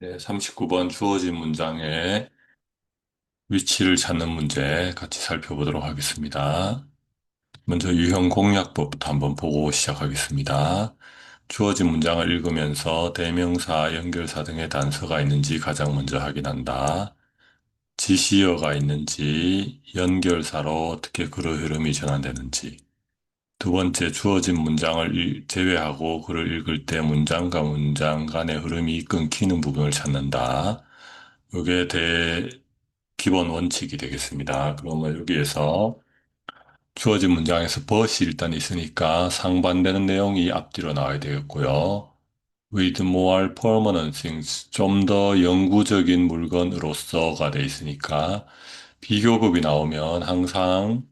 네, 39번 주어진 문장의 위치를 찾는 문제 같이 살펴보도록 하겠습니다. 먼저 유형 공략법부터 한번 보고 시작하겠습니다. 주어진 문장을 읽으면서 대명사, 연결사 등의 단서가 있는지 가장 먼저 확인한다. 지시어가 있는지, 연결사로 어떻게 글의 흐름이 전환되는지. 두 번째, 주어진 문장을 일- 제외하고 글을 읽을 때 문장과 문장 간의 흐름이 끊기는 부분을 찾는다. 이게 대, 기본 원칙이 되겠습니다. 그러면 여기에서 주어진 문장에서 but이 일단 있으니까 상반되는 내용이 앞뒤로 나와야 되겠고요. with more permanent things, 좀 더 영구적인 물건으로서가 돼 있으니까 비교급이 나오면 항상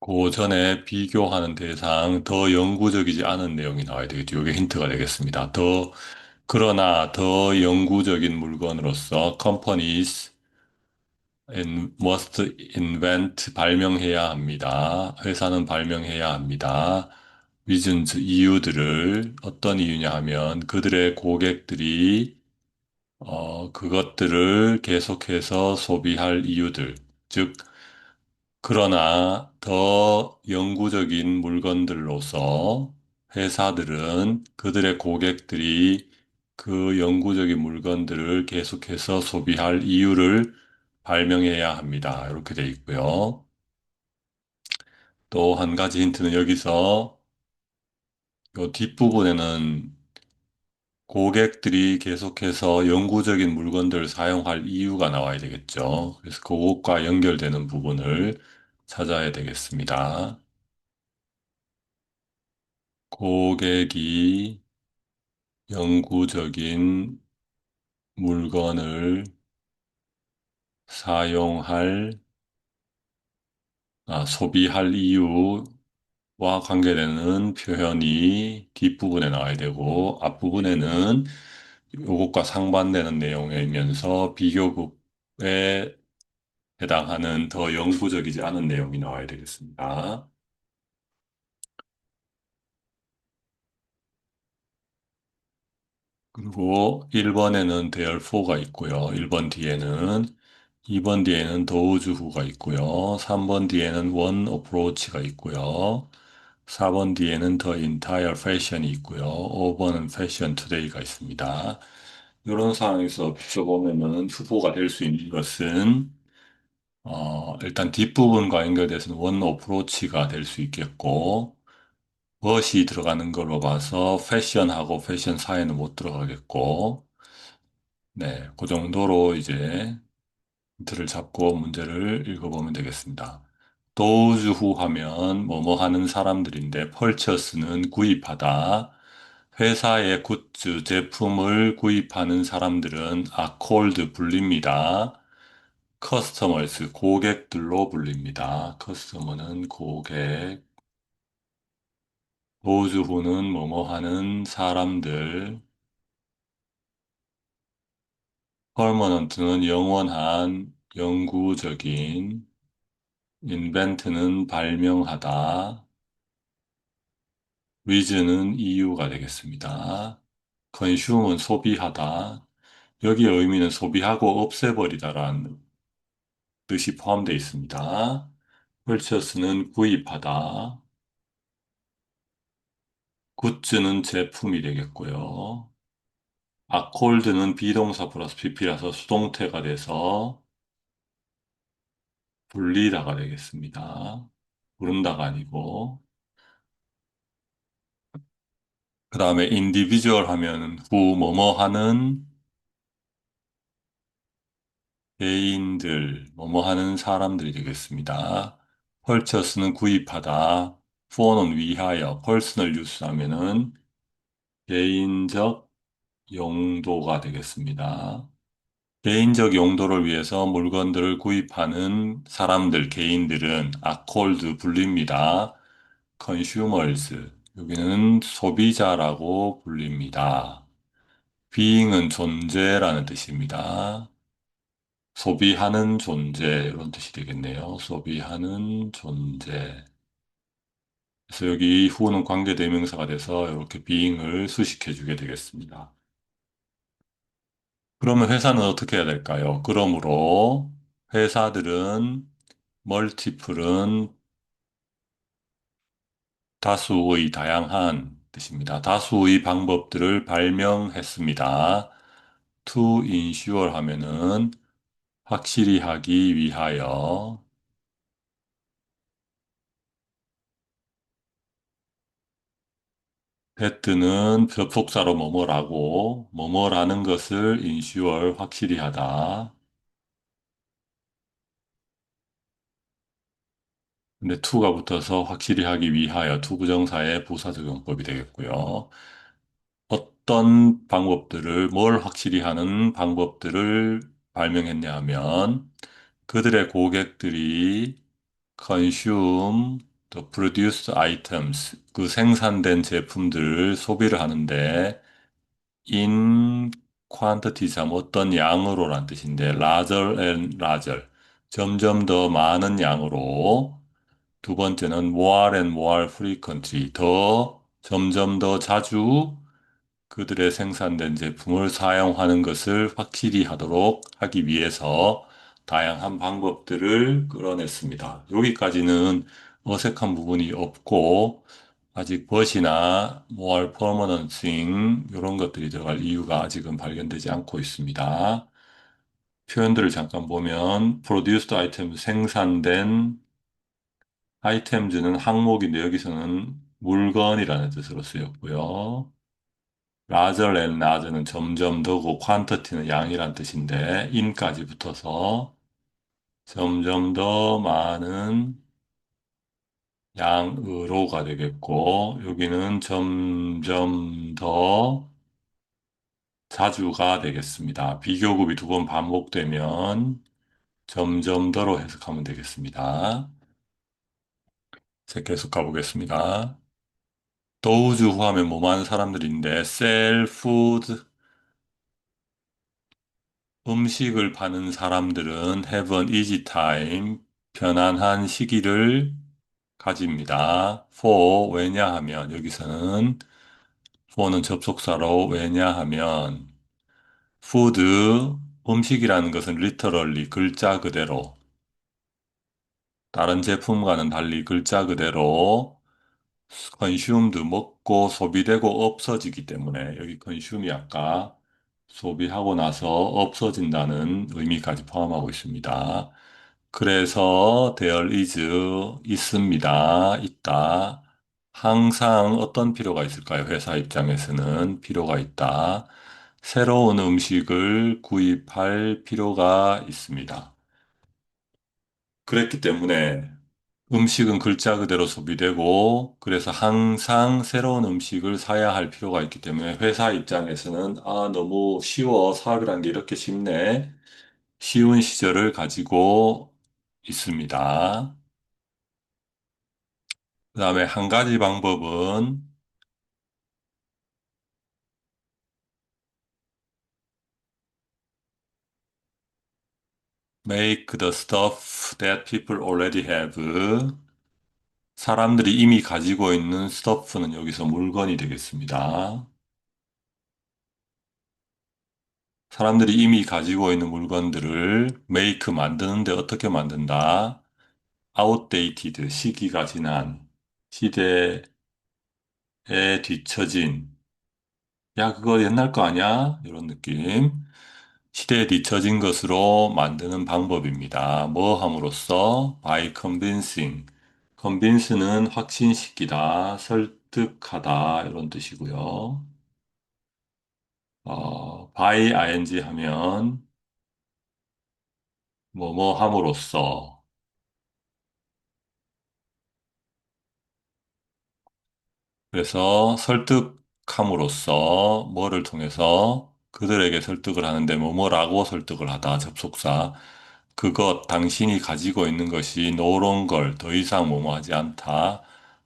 그 전에 비교하는 대상 더 영구적이지 않은 내용이 나와야 되겠죠. 이게 힌트가 되겠습니다. 더 그러나 더 영구적인 물건으로서 companies in- must invent 발명해야 합니다. 회사는 발명해야 합니다. reasons 이유들을 어떤 이유냐 하면 그들의 고객들이 어, 그것들을 계속해서 소비할 이유들, 즉 그러나 더 영구적인 물건들로서 회사들은 그들의 고객들이 그 영구적인 물건들을 계속해서 소비할 이유를 발명해야 합니다. 이렇게 돼 있고요. 또 한 가지 힌트는 여기서 이 뒷부분에는 고객들이 계속해서 영구적인 물건들을 사용할 이유가 나와야 되겠죠. 그래서 그것과 연결되는 부분을 찾아야 되겠습니다. 고객이 영구적인 물건을 사용할, 아, 소비할 이유와 관계되는 표현이 뒷부분에 나와야 되고, 앞부분에는 이것과 상반되는 내용이면서 비교급에 해당하는 더 영구적이지 않은 내용이 나와야 되겠습니다. 그리고 1번에는 therefore가 있고요. 1번 뒤에는 2번 뒤에는 who가 있고요. 3번 뒤에는 one approach가 있고요. 4번 뒤에는 the entire fashion이 있고요. 5번은 fashion today가 있습니다. 이런 상황에서 비춰보면은 후보가 될 수 있는 것은 어, 일단 뒷부분과 연결돼서는 one approach가 될 수 있겠고 무엇이 들어가는 걸로 봐서 패션하고 패션 사이는 못 들어가겠고, 네, 그 정도로 이제 힌트를 잡고 문제를 읽어보면 되겠습니다. those who 하면 뭐뭐 하는 사람들인데 purchase는 구입하다. 회사의 굿즈, 제품을 구입하는 사람들은 called 불립니다. Customers, 고객들로 불립니다. customer는 고객, 보즈후는 뭐뭐 하는 사람들, 퍼머넌트는 영원한, 영구적인, 인벤트는 발명하다, 위즈는 이유가 되겠습니다. 컨슘은 소비하다. 여기의 의미는 소비하고 없애버리다라는 뜻이 포함되어 있습니다. 펄처스는 구입하다. 굿즈는 제품이 되겠고요. 아콜드는 비동사 플러스 pp라서 수동태가 돼서 불리다가 되겠습니다. 부른다가 아니고. 그 다음에 individual 하면 who 뭐뭐 하는 개인들, 뭐뭐 하는 사람들이 되겠습니다. purchase는 구입하다. for는 위하여, personal use 하면은 개인적 용도가 되겠습니다. 개인적 용도를 위해서 물건들을 구입하는 사람들, 개인들은 called 불립니다. consumers. 여기는 소비자라고 불립니다. being은 존재라는 뜻입니다. 소비하는 존재, 이런 뜻이 되겠네요. 소비하는 존재. 그래서 여기 who는 관계대명사가 돼서 이렇게 being을 수식해 주게 되겠습니다. 그러면 회사는 어떻게 해야 될까요? 그러므로 회사들은 멀티플은 다수의 다양한 뜻입니다. 다수의 방법들을 발명했습니다. to ensure 하면은 확실히 하기 위하여 that는 접속사로 뭐뭐라고 뭐뭐라는 것을 ensure 확실히 하다. 근데 to가 붙어서 확실히 하기 위하여 투부정사의 부사적용법이 되겠고요. 어떤 방법들을, 뭘 확실히 하는 방법들을 발명했냐 하면 그들의 고객들이 consume the produced items, 그 생산된 제품들을 소비를 하는데 in quantity, 참 어떤 양으로란 뜻인데 larger and larger, 점점 더 많은 양으로 두 번째는 more and more frequently, 더 점점 더 자주 그들의 생산된 제품을 사용하는 것을 확실히 하도록 하기 위해서 다양한 방법들을 끌어냈습니다. 여기까지는 어색한 부분이 없고 아직 more permanent thing 이런 것들이 들어갈 이유가 아직은 발견되지 않고 있습니다. 표현들을 잠깐 보면 produced item 생산된 items는 항목인데 여기서는 물건이라는 뜻으로 쓰였고요. Larger and larger는 점점 더고 quantity는 양이란 뜻인데 in까지 붙어서 점점 더 많은 양으로가 되겠고 여기는 점점 더 자주가 되겠습니다. 비교급이 두 번 반복되면 점점 더로 해석하면 되겠습니다. 자, 계속 가보겠습니다. Who 하면 뭐 많은 사람들인데 food 음식을 파는 사람들은 have an easy time 편안한 시기를 가집니다. for 왜냐하면 여기서는 for는 접속사로 왜냐하면 food 음식이라는 것은 literally 글자 그대로 다른 제품과는 달리 글자 그대로 consumed 먹고 소비되고 없어지기 때문에 여기 consume이 아까 소비하고 나서 없어진다는 의미까지 포함하고 있습니다. 그래서 there is 있습니다. 있다. 항상 어떤 필요가 있을까요? 회사 입장에서는 필요가 있다. 새로운 음식을 구입할 필요가 있습니다. 그랬기 때문에 음식은 글자 그대로 소비되고, 그래서 항상 새로운 음식을 사야 할 필요가 있기 때문에 회사 입장에서는, 아, 너무 쉬워. 사업이란 게 이렇게 쉽네. 쉬운 시절을 가지고 있습니다. 그 다음에 한 가지 방법은 make the stuff that people already have. 사람들이 이미 가지고 있는 stuff는 여기서 물건이 되겠습니다. 사람들이 이미 가지고 있는 물건들을 make 만드는데 어떻게 만든다? outdated, 시기가 지난, 시대에 뒤처진, 야, 그거 옛날 거 아니야? 이런 느낌. 시대에 뒤처진 것으로 만드는 방법입니다. 뭐 함으로써? by convincing. convince는 확신시키다, 설득하다, 이런 뜻이고요. 어, by ing 하면 뭐뭐 함으로써 그래서 설득함으로써 뭐를 통해서 그들에게 설득을 하는데 뭐뭐라고 설득을 하다 접속사. 그것 당신이 가지고 있는 것이 노론 걸더 이상 뭐뭐 하지 않다.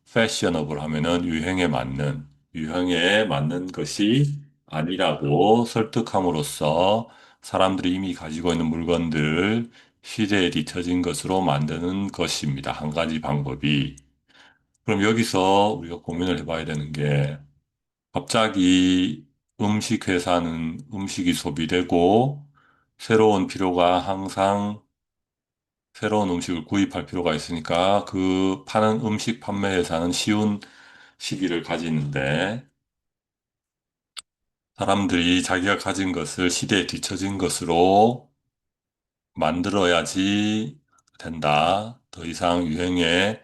fashionable 하면은 유행에 맞는 유행에 맞는 것이 아니라고 설득함으로써 사람들이 이미 가지고 있는 물건들 시대에 뒤처진 것으로 만드는 것입니다. 한 가지 방법이. 그럼 여기서 우리가 고민을 해봐야 되는 게 갑자기 음식 회사는 음식이 소비되고 새로운 필요가 항상 새로운 음식을 구입할 필요가 있으니까 그 파는 음식 판매 회사는 쉬운 시기를 가지는데 사람들이 자기가 가진 것을 시대에 뒤처진 것으로 만들어야지 된다. 더 이상 유행에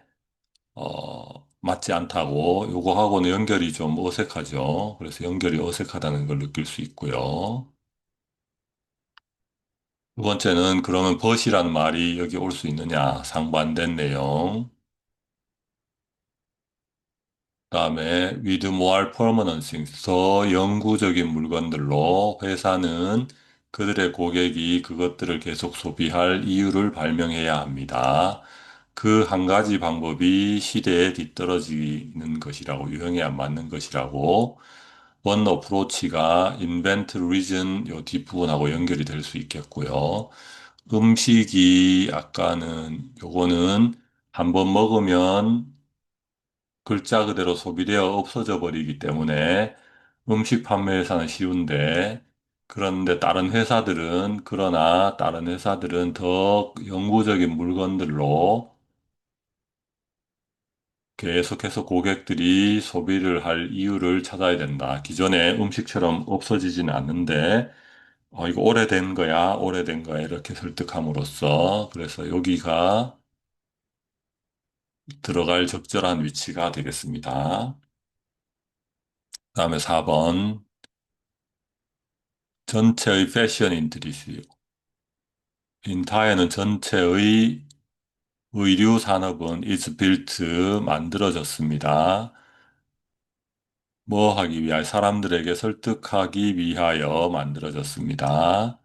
어, 맞지 않다고 요거하고는 연결이 좀 어색하죠. 그래서 연결이 어색하다는 걸 느낄 수 있고요. 두 번째는 그러면 벗이라는 말이 여기 올 수 있느냐? 상반된 내용. 그다음에 with more permanent things, 더 영구적인 물건들로 회사는 그들의 고객이 그것들을 계속 소비할 이유를 발명해야 합니다. 그 한 가지 방법이 시대에 뒤떨어지는 것이라고, 유행에 안 맞는 것이라고, 원 어프로치가 invent reason 요 뒷부분하고 연결이 될 수 있겠고요. 음식이 아까는 요거는 한 번 먹으면 글자 그대로 소비되어 없어져 버리기 때문에 음식 판매 회사는 쉬운데, 그런데 다른 회사들은, 그러나 다른 회사들은 더 영구적인 물건들로 계속해서 고객들이 소비를 할 이유를 찾아야 된다. 기존의 음식처럼 없어지지는 않는데, 어, 이거 오래된 거야, 오래된 거야, 이렇게 설득함으로써, 그래서 여기가 들어갈 적절한 위치가 되겠습니다. 다음에 4번. 전체의 패션 인트리스. 인타에는 전체의 의류 산업은 is built 만들어졌습니다. 뭐 하기 위하여 사람들에게 설득하기 위하여 만들어졌습니다.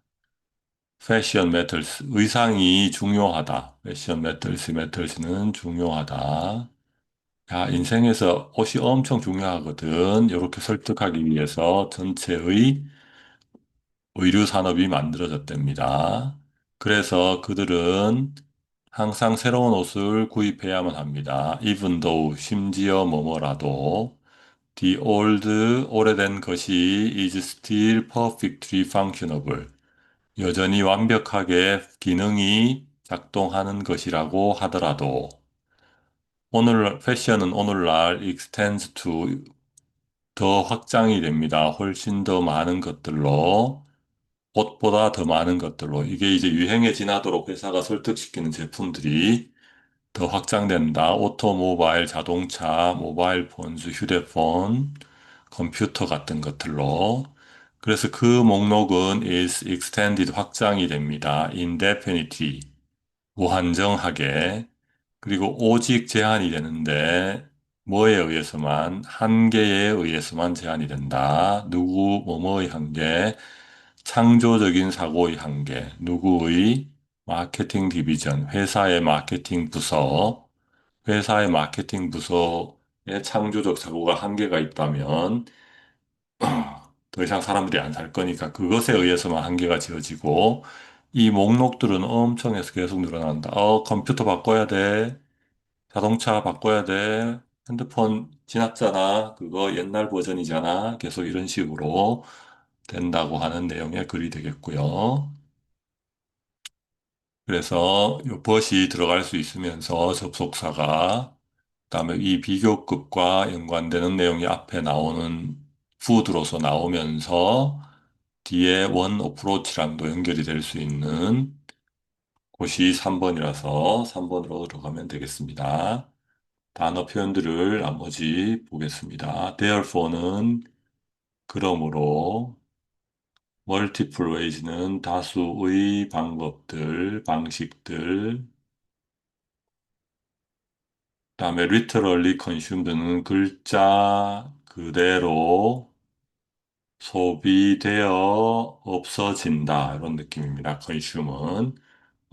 패션 매털스 의상이 중요하다. 패션 매털스 매털스는 중요하다. 야, 인생에서 옷이 엄청 중요하거든. 이렇게 설득하기 위해서 전체의 의류 산업이 만들어졌답니다. 그래서 그들은 항상 새로운 옷을 구입해야만 합니다. even though, 심지어 뭐뭐라도. The old, 오래된 것이 is still perfectly functionable. 여전히 완벽하게 기능이 작동하는 것이라고 하더라도. 오늘, 패션은 오늘날 extends to 더 확장이 됩니다. 훨씬 더 많은 것들로. 옷보다 더 많은 것들로 이게 이제 유행에 지나도록 회사가 설득시키는 제품들이 더 확장된다. 오토모바일, 자동차, 모바일 폰즈, 휴대폰, 컴퓨터 같은 것들로. 그래서 그 목록은 is extended 확장이 됩니다. indefinitely 무한정하게. 그리고 오직 제한이 되는데 뭐에 의해서만 한계에 의해서만 제한이 된다. 누구 뭐뭐의 한계, 창조적인 사고의 한계, 누구의 마케팅 디비전, 회사의 마케팅 부서, 회사의 마케팅 부서에 창조적 사고가 한계가 있다면 더 이상 사람들이 안 살 거니까 그것에 의해서만 한계가 지어지고 이 목록들은 엄청 해서 계속 늘어난다. 어, 컴퓨터 바꿔야 돼. 자동차 바꿔야 돼. 핸드폰 지났잖아. 그거 옛날 버전이잖아. 계속 이런 식으로 된다고 하는 내용의 글이 되겠고요. 그래서 요 벗이 들어갈 수 있으면서 접속사가 그다음에 이 비교급과 연관되는 내용이 앞에 나오는 푸드로서 나오면서 뒤에 원 어프로치랑도 연결이 될 수 있는 곳이 3번이라서 3번으로 들어가면 되겠습니다. 단어 표현들을 나머지 보겠습니다. therefore는 그러므로 multiple ways는 다수의 방법들, 방식들, 그 다음에 literally consumed는 글자 그대로 소비되어 없어진다. 이런 느낌입니다. consume은.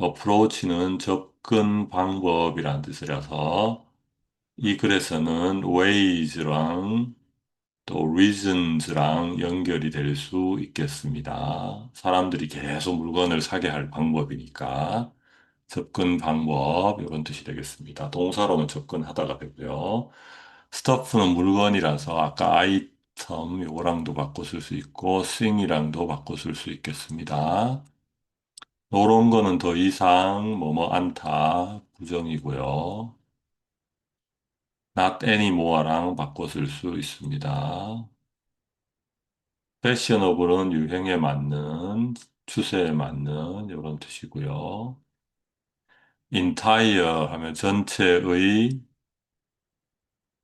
approach는 접근 방법이라는 뜻이라서 이 글에서는 ways랑 또 reasons랑 연결이 될 수 있겠습니다. 사람들이 계속 물건을 사게 할 방법이니까. 접근 방법, 이런 뜻이 되겠습니다. 동사로는 접근하다가 되고요. 스터프는 물건이라서 아까 아이템 요거랑도 바꿔 쓸 수 있고 스윙이랑도 바꿔 쓸 수 있겠습니다. 요런 거는 더 이상 뭐뭐 않다 부정이고요. Not anymore랑 바꿔 쓸 수 있습니다. 패셔너블은 유행에 맞는, 추세에 맞는 이런 뜻이고요. entire 하면 전체의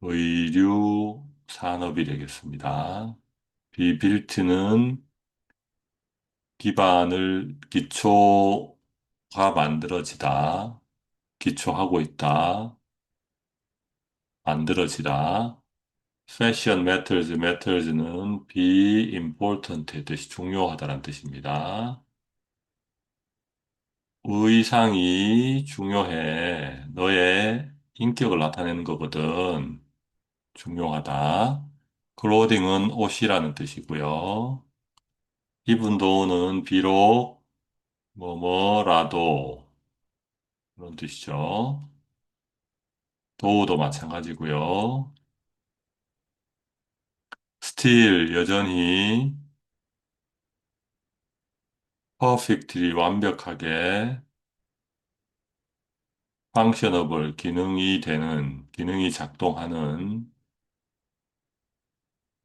의류 산업이 되겠습니다. built는 기반을, 기초가 만들어지다, 기초하고 있다, 만들어지다. fashion matters, matters는 be important의 뜻이 중요하다는 뜻입니다. 의상이 중요해. 너의 인격을 나타내는 거거든. 중요하다. clothing은 옷이라는 뜻이고요. 입은 도우는 비록 뭐뭐라도 그런 뜻이죠. 도우도 마찬가지고요. still 여전히 perfectly 완벽하게 functionable 기능이 되는 기능이 작동하는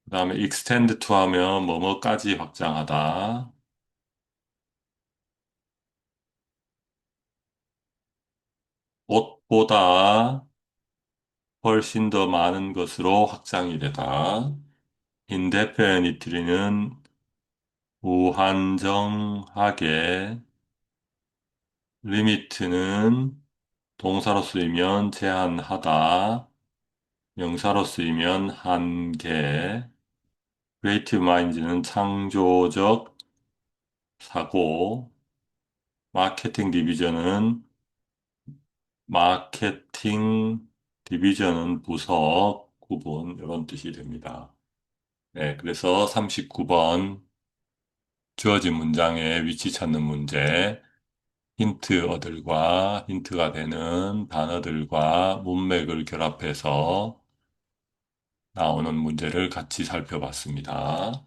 그 다음에 extend to 하면 뭐뭐까지 확장하다. 옷보다 훨씬 더 많은 것으로 확장이 되다. indefinitely는 무한정하게, limit는 동사로 쓰이면 제한하다, 명사로 쓰이면 한계, creative minds는 창조적 사고, 마케팅 디비전은 마케팅 디비전은 부서, 구분, 이런 뜻이 됩니다. 네, 그래서 39번 주어진 문장의 위치 찾는 문제, 힌트어들과 힌트가 되는 단어들과 문맥을 결합해서 나오는 문제를 같이 살펴봤습니다.